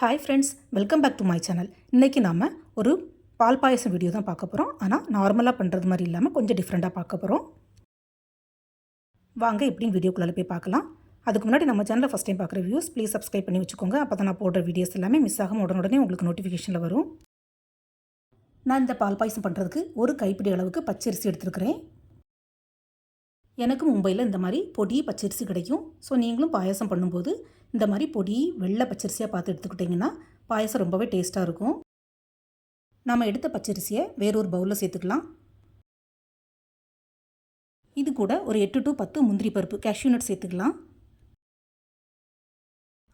Hi friends welcome back to my channel இன்றைக்கி நாம் ஒரு பால் பாயசம் வீடியோ தான் பார்க்க போகிறோம் ஆனால் நார்மலாக பண்ணுறது மாதிரி இல்லாமல் கொஞ்சம் டிஃப்ரெண்ட்டாக பார்க்க போகிறோம் வாங்க எப்படின்னு வீடியோக்குள்ளே போய் பார்க்கலாம். அதுக்கு முன்னாடி நம்ம சேனலில் ஃபஸ்ட் டைம் பார்க்குற வியூஸ் ப்ளீஸ் சப்ஸ்கிரைப் பண்ணி வச்சுக்கோங்க. அப்போ தான் நான் போடுற வீடியோஸ் எல்லாமே மிஸ் ஆகாமல் உடனுடனே உங்களுக்கு நோட்டிஃபிகேஷனில் வரும். நான் இந்த பால் பாயசம் பண்ணுறதுக்கு ஒரு கைப்பிடி அளவுக்கு பச்சரிசி எடுத்துருக்கிறேன். எனக்கு மும்பையில் இந்த மாதிரி பொடி பச்சரிசி கிடைக்கும். ஸோ நீங்களும் பாயசம் பண்ணும்போது இந்த மாதிரி பொடி வெள்ளை பச்சரிசியாக பார்த்து எடுத்துக்கிட்டிங்கன்னா பாயசம் ரொம்பவே டேஸ்ட்டாக இருக்கும். நம்ம எடுத்த பச்சரிசியை வேறொரு பவுலில் சேர்த்துக்கலாம். இது கூட ஒரு எட்டு டு பத்து முந்திரி பருப்பு கேஷ்யூ நட் சேர்த்துக்கலாம்.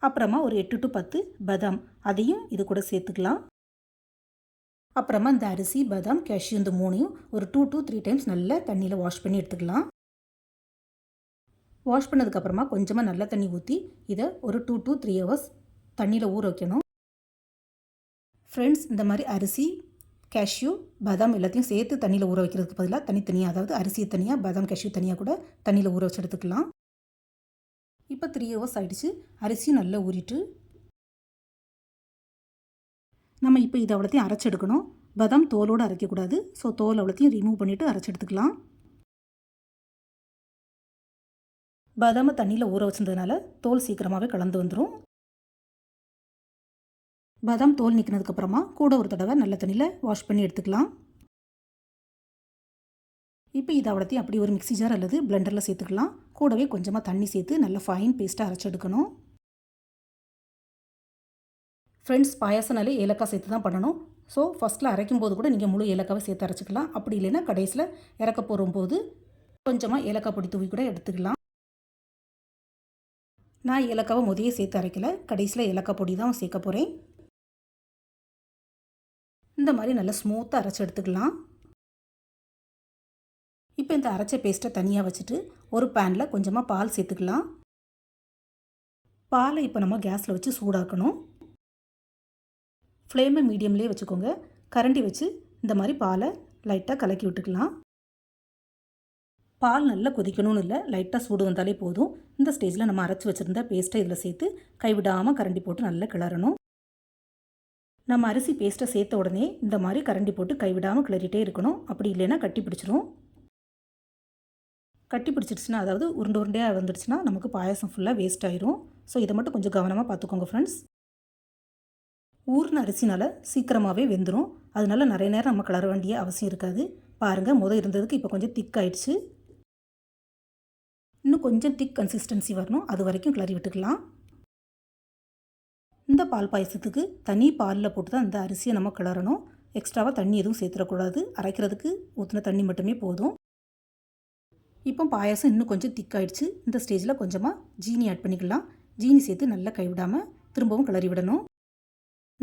அப்புறமா ஒரு எட்டு டு பத்து பதாம் அதையும் இது கூட சேர்த்துக்கலாம். அப்புறமா இந்த அரிசி பதாம் கேஷ்யூ இந்த மூணையும் ஒரு டூ டூ த்ரீ டைம்ஸ் நல்லா தண்ணியில் வாஷ் பண்ணி எடுத்துக்கலாம். வாஷ் பண்ணதுக்கப்புறமா கொஞ்சமாக நல்ல தண்ணி ஊற்றி இதை ஒரு டூ டூ த்ரீ ஹவர்ஸ் தண்ணியில் ஊற வைக்கணும். ஃப்ரெண்ட்ஸ் இந்த மாதிரி அரிசி கேஷ்யூ பாதாம் எல்லாத்தையும் சேர்த்து தண்ணியில் ஊற வைக்கிறதுக்கு பதிலாக தனித்தனியாக அதாவது அரிசி தனியாக பாதாம் கேஷ்யூ தனியாக கூட தண்ணியில் ஊற வச்சு எடுத்துக்கலாம். இப்போ த்ரீ ஹவர்ஸ் ஆகிடுச்சு அரிசியும் நல்லா ஊறிட்டு நம்ம இப்போ இதை அவ்வளோத்தையும் அரைச்செடுக்கணும் பதாம் தோலோடு அரைக்கக்கூடாது. ஸோ தோல் அவ்வளோத்தையும் ரிமூவ் பண்ணிவிட்டு அரைச்செடுத்துக்கலாம் பாதாமை தண்ணியில் ஊற வச்சிருந்ததுனால தோல் சீக்கிரமாகவே கலந்து வந்துடும் பாதாம் தோல் நிற்கினதுக்கப்புறமா கூட ஒரு தடவை நல்ல தண்ணியில் வாஷ் பண்ணி எடுத்துக்கலாம். இப்போ இதை அவ்வளோத்தையும் அப்படி ஒரு மிக்சி ஜார் அல்லது பிளெண்டரில் சேர்த்துக்கலாம். கூடவே கொஞ்சமாக தண்ணி சேர்த்து நல்லா ஃபைன் பேஸ்ட்டாக அரைச்செடுக்கணும் ஃப்ரெண்ட்ஸ் பாயாசனாலே ஏலக்காய் சேர்த்து தான் பண்ணணும். ஸோ ஃபஸ்ட்டில் அரைக்கும் போது கூட நீங்கள் முழு ஏலக்காவை சேர்த்து அரைச்சிக்கலாம். அப்படி இல்லைன்னா கடைசியில் இறக்க போகும்போது கொஞ்சமாக ஏலக்காய் பொடி தூவி கூட எடுத்துக்கலாம். நான் ஏலக்காவை முதைய சேர்த்து அரைக்கல. கடைசியில் ஏலக்காய் பொடி தான் சேர்க்க போகிறேன் இந்த மாதிரி நல்லா ஸ்மூத்தாக அரைச்சி எடுத்துக்கலாம். இப்போ இந்த அரைச்ச பேஸ்ட்டை தனியாக வச்சுட்டு ஒரு பேனில் கொஞ்சமாக பால் சேர்த்துக்கலாம். பாலை இப்போ நம்ம கேஸில் வச்சு சூடாக்கணும். ஃப்ளேமை மீடியம்லேயே வச்சுக்கோங்க. கரண்டி வச்சு இந்த மாதிரி பாலை லைட்டாக கலக்கி விட்டுக்கலாம். பால் நல்லா கொதிக்கணும்னு இல்லை லைட்டாக சூடு வந்தாலே போதும். இந்த ஸ்டேஜில் நம்ம அரைச்சி வச்சுருந்த பேஸ்ட்டை இதில் சேர்த்து கைவிடாமல் கரண்டி போட்டு நல்லா கிளறணும். நம்ம அரிசி பேஸ்ட்டை சேர்த்த உடனே இந்த மாதிரி கரண்டி போட்டு கைவிடாமல் கிளறிட்டே இருக்கணும். அப்படி இல்லைன்னா கட்டி பிடிச்சிரும். கட்டி பிடிச்சிருச்சுன்னா அதாவது உருண்டு உருண்டையாக வந்துடுச்சுன்னா நமக்கு பாயசம் ஃபுல்லாக வேஸ்ட் ஆயிரும். ஸோ இதை மட்டும் கொஞ்சம் கவனமாக பார்த்துக்கோங்க ஃப்ரெண்ட்ஸ் ஊர்ன அரிசினால் சீக்கிரமாகவே வெந்துடும் அதனால நிறைய நேரம் நம்ம கிளற வேண்டிய அவசியம் இருக்காது. பாருங்கள் முதல் இருந்ததுக்கு இப்போ கொஞ்சம் திக் ஆயிடுச்சு. இன்னும் கொஞ்சம் திக் கன்சிஸ்டன்சி வரணும். அது வரைக்கும் கிளறி விட்டுக்கலாம். இந்த பால் பாயசத்துக்கு தனி பாலில் போட்டு தான் இந்த அரிசியை நம்ம கிளறணும். எக்ஸ்ட்ராவாக தண்ணி எதுவும் சேர்த்துடக்கூடாது. அரைக்கிறதுக்கு ஊற்றின தண்ணி மட்டுமே போதும். இப்போ பாயசம் இன்னும் கொஞ்சம் திக்காயிடுச்சு இந்த ஸ்டேஜில் கொஞ்சமாக ஜீனி ஆட் பண்ணிக்கலாம். ஜீனி சேர்த்து நல்லா கைவிடாமல் திரும்பவும் கிளறி விடணும்.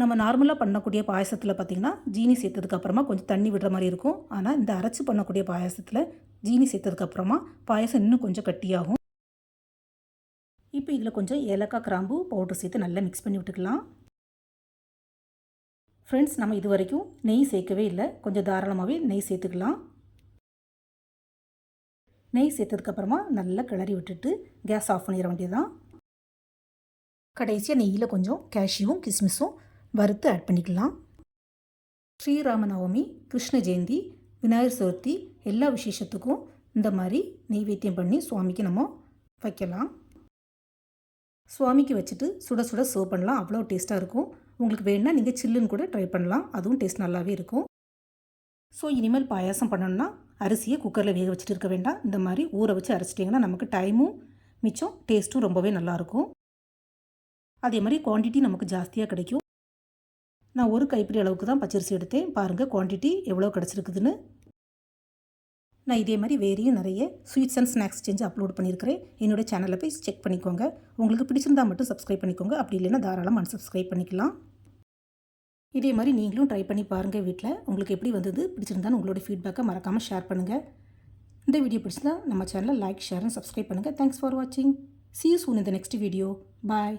நம்ம நார்மலாக பண்ணக்கூடிய பாயசத்தில் பார்த்திங்கன்னா ஜீனி சேர்த்ததுக்கப்புறமா கொஞ்சம் தண்ணி விடுற மாதிரி இருக்கும். ஆனால் இந்த அரைச்சி பண்ணக்கூடிய பாயசத்தில் ஜீனி சேர்த்ததுக்கப்புறமா பாயசம் இன்னும் கொஞ்சம் கட்டியாகும். இப்போ இதில் கொஞ்சம் ஏலக்காய் கிராம்பு பவுடர் சேர்த்து நல்லா மிக்ஸ் பண்ணி விட்டுக்கலாம். ஃப்ரெண்ட்ஸ் நம்ம இது வரைக்கும் நெய் சேர்க்கவே இல்லை. கொஞ்சம் தாராளமாகவே நெய் சேர்த்துக்கலாம். நெய் சேர்த்ததுக்கப்புறமா நல்லா கிளறி விட்டுட்டு கேஸ் ஆஃப் பண்ணிட வேண்டியதுதான். கடைசியாக நெய்யில் கொஞ்சம் கேஷ்யூவும் கிஸ்மிஸும் வறுத்து ஆட் பண்ணிக்கலாம். ஸ்ரீராம நவமி கிருஷ்ண ஜெயந்தி விநாயகர் சதுர்த்தி எல்லா விசேஷத்துக்கும் இந்த மாதிரி நெய்வேத்தியம் பண்ணி சுவாமிக்கு நம்ம வைக்கலாம். சுவாமிக்கு வச்சுட்டு சுட சுட சர்வ் பண்ணலாம். அவ்வளோ டேஸ்ட்டாக இருக்கும். உங்களுக்கு வேணுன்னா நீங்கள் சில்லுன்னு கூட ட்ரை பண்ணலாம். அதுவும் டேஸ்ட் நல்லாவே இருக்கும். ஸோ இனிமேல் பாயாசம் பண்ணணும்னா அரிசியை குக்கரில் வேக வச்சுட்டு இருக்க வேண்டாம். இந்த மாதிரி ஊற வச்சு அரைச்சிட்டிங்கன்னா நமக்கு டைமும் மிச்சம் டேஸ்ட்டும் ரொம்பவே நல்லாயிருக்கும் அதே மாதிரி குவான்டிட்டி நமக்கு ஜாஸ்தியாக கிடைக்கும். நான் ஒரு கைப்பிடி அளவுக்கு தான் பச்சரிசி எடுத்தேன். பாருங்கள் குவான்டிட்டி எவ்வளோ கிடச்சிருக்குதுன்னு. நான் இதே மாதிரி வேறையும் நிறைய ஸ்வீட்ஸ் அண்ட் ஸ்நாக்ஸ் செஞ்சு அப்லோட் பண்ணியிருக்கிறேன். என்னோடய சேனலில் போய் செக் பண்ணிக்கோங்க. உங்களுக்கு பிடிச்சிருந்தா மட்டும் சப்ஸ்கிரைப் பண்ணிக்கோங்க. அப்படி இல்லைன்னா தாராளமாக அன்சப்ஸ்கிரைப் பண்ணிக்கலாம். இதே மாதிரி நீங்களும் ட்ரை பண்ணி பாருங்கள் வீட்டில் உங்களுக்கு எப்படி வந்தது பிடிச்சிருந்தான்னு உங்களோட ஃபீட்பேக்கை மறக்காமல் ஷேர் பண்ணுங்கள் இந்த வீடியோ பிடிச்சிருந்தா நம்ம சேனலை லைக் ஷேர் அண்ட் சப்ஸ்கிரைப் பண்ணுங்கள் தேங்க்ஸ் ஃபார் வாட்சிங் சி யூ சூன் இந்த நெக்ஸ்ட் வீடியோ பாய்